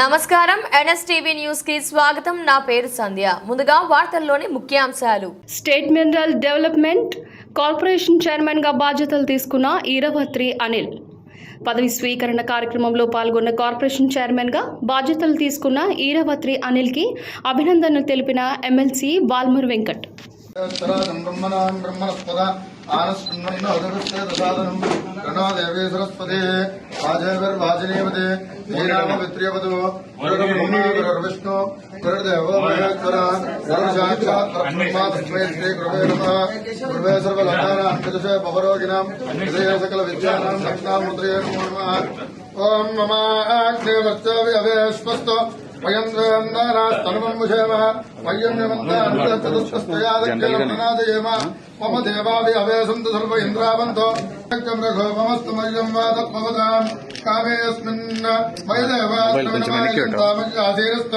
నమస్కారం. ఎన్ఎస్టీవీ న్యూస్కి స్వాగతం. నా పేరు సంధ్య. ముందుగా వార్తల్లోని ముఖ్యాంశాలు. స్టేట్ మినరల్ డెవలప్మెంట్ కార్పొరేషన్ చైర్మన్గా బాధ్యతలు తీసుకున్న ఈరభత్రి అనిల్. పదవి స్వీకరణ కార్యక్రమంలో పాల్గొన్న కార్పొరేషన్ చైర్మన్గా బాధ్యతలు తీసుకున్న ఈరభత్రి అనిల్కి అభినందనలు తెలిపిన ఎమ్మెల్సీ బాల్మూర్ వెంకట్. సరాజం బ్రహ్మణస్పద ఆనస్మన్న ప్రణో దేవీ సరస్వతి వాజేర్వాజనీవతే గురుర్విష్ణు గురుర్దేవో మహేశ్వర గురుసాక్షాత్ శ్రీ గురువే నమః గురువే సర్వలోకానాం హృదయ సకల విద్యానాం ఓం మమ वयन्द्रयन्दानास्तन्मन्मुषेमः वयं निमन्तानुगतदुष्टस्तयादक्षेमनादयेम मम देवाभि मह्यम सर्व इन्द्रावन्तो। रघो ममस्तु मह्यं वादत्मवताम् कामेऽस्मिन् मयदेवासीरस्त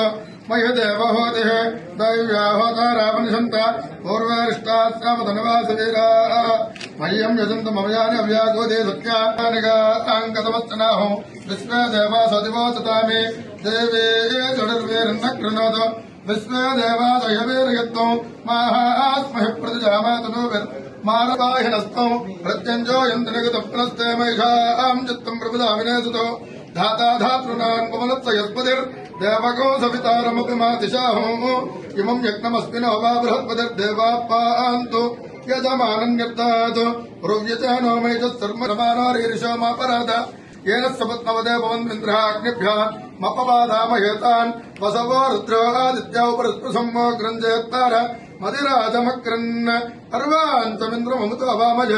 मह्यदेवहोतिः दैव्याहोता रामनिषन्त पूर्वरिष्टाश्रामधनवासवीराः मह्यं यजन्त मम यानि अव्यागोदे सत्यानिकाङ्गतमस्तनाहुः विश्वदेवा सदिवो सतामि। देवे षडर्वेरन्नकृणोद विश्वदेवा दयवीर्यत्तौ माहास्महि प्रतिजामातनो मारवाहिनस्तौ प्रत्यञ्जो यन्त्रनिगतप्नस्ते मैषाम् चित्तम् प्रविदामिने सुतो। धाता धातॄणान् पवनत्स यस्पतिर्देवको सवितारमपि इमं दिशाहोमो इमम् यज्ञमस्मिनो वा बृहस्पतिर्देवा पान्तु यजमानन्यर्थात् रुव्यच नो मैजत्सर्ममानोरीरिशोमापराध येन सपत्नवदे भवन्मिन्द्राग्निभ्यः मपवादामहेतान् वसवो रुद्रो आदित्या उपरस्पृशम्मो ग्रञ्जेत्तार मदिराजमक्रन् अर्वान्तमिन्द्रममुतो वामज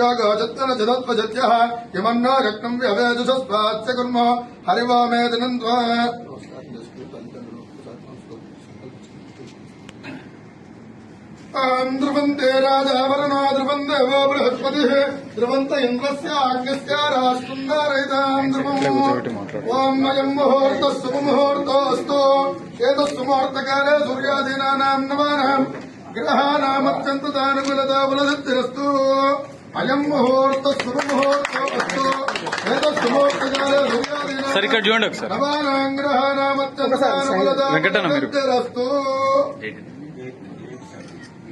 योगोजत्तन जदत्वजत्यः यमन्नो रक्तम् व्यवेजुषस्वास्य ధ్రువం తేరాజావరణా ధ్రువం దేవో బృహస్పతి ధ్రువంత ఇంద్రస్య ఆజ్ఞస్య రాష్ట్రంగారైతాం ధ్రువం ఓం అయం ముహూర్త శుభ ముహూర్తో అస్తో ఏతస్సుముహూర్తకాలే సూర్యాధీనానాం నమానాం గ్రహాణామత్యంత దానుగులతా బలధత్తిరస్తు అయం ముహూర్త శుభ ముహూర్తో అస్తో ఏతస్సుముహూర్తకాలే సూర్యాధీనా ఇక్కడ చూడండి ఒకసారి. నమానాం గ్రహాణామత్యంత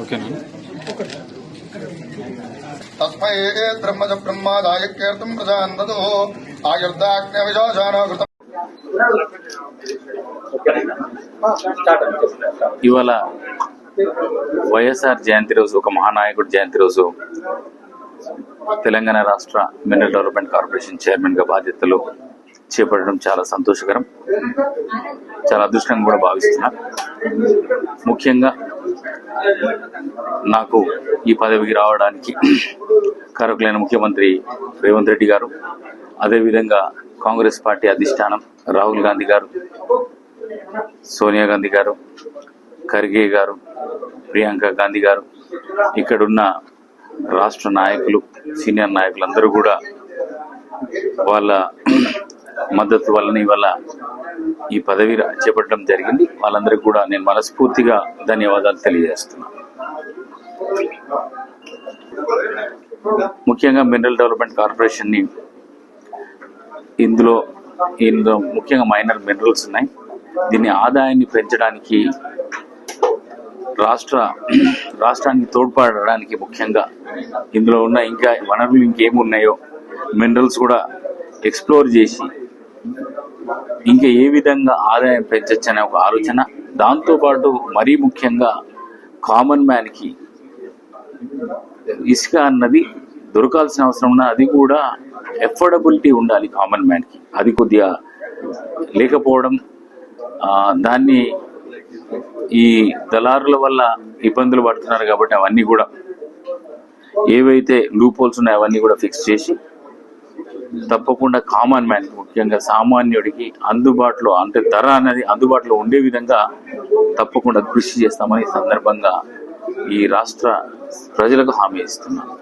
ఓకేనా? తస్మై బ్రహ్మజ బ్రహ్మాదాయ కీర్తం ప్రజాన్ దదో ఆయుర్దాగ్న విశోషానో కృతం ఇవాళ వైఎస్ఆర్ జయంతి రోజు ఒక మహానాయకుడు జయంతి రోజు తెలంగాణ రాష్ట్ర మినరల్ డెవలప్మెంట్ కార్పొరేషన్ చైర్మన్గా బాధ్యతలు చేపట్టడం చాలా సంతోషకరం చాలా అదృష్టంగా కూడా భావిస్తున్నా. ముఖ్యంగా నాకు ఈ పదవికి రావడానికి కారకులైన ముఖ్యమంత్రి రేవంత్ రెడ్డి గారు అదేవిధంగా కాంగ్రెస్ పార్టీ అధిష్టానం రాహుల్ గాంధీ గారు సోనియా గాంధీ గారు ఖర్గే గారు ప్రియాంక గాంధీ గారు ఇక్కడున్న రాష్ట్ర నాయకులు సీనియర్ నాయకులు అందరూ కూడా వాళ్ళ మద్దతు వలన ఇవాళ ఈ పదవి చేపట్టడం జరిగింది. వాళ్ళందరికీ కూడా నేను మనస్ఫూర్తిగా ధన్యవాదాలు తెలియజేస్తున్నాను ముఖ్యంగా మినరల్ డెవలప్మెంట్ కార్పొరేషన్ని ఇందులో ఇందులో ముఖ్యంగా మైనర్ మినరల్స్ ఉన్నాయి. దీని ఆదాయాన్ని పెంచడానికి రాష్ట్ర రాష్ట్రానికి తోడ్పడడానికి ముఖ్యంగా ఇందులో ఉన్న ఇంకా వనరులు ఇంకేమున్నాయో మినరల్స్ కూడా ఎక్స్ప్లోర్ చేసి ఇంకా ఏ విధంగా ఆదాయం పెంచచ్చు అనే ఒక ఆలోచన. దాంతోపాటు మరీ ముఖ్యంగా కామన్ మ్యాన్కి ఇసుక అన్నది దొరకాల్సిన అవసరం ఉన్న అది కూడా ఎఫోర్డబిలిటీ ఉండాలి కామన్ మ్యాన్కి అది కొద్దిగా లేకపోవడం దాన్ని ఈ దళారుల వల్ల ఇబ్బందులు పడుతున్నారు కాబట్టి అవన్నీ కూడా ఏవైతే లూప్ హోల్స్ ఉన్నాయో అవన్నీ కూడా ఫిక్స్ చేసి తప్పకుండా కామన్ మ్యాన్ ముఖ్యంగా సామాన్యుడికి అందుబాటులో అంటే ధర అనేది అందుబాటులో ఉండే విధంగా తప్పకుండా కృషి చేస్తామని సందర్భంగా ఈ రాష్ట్ర ప్రజలకు హామీ ఇస్తున్నాను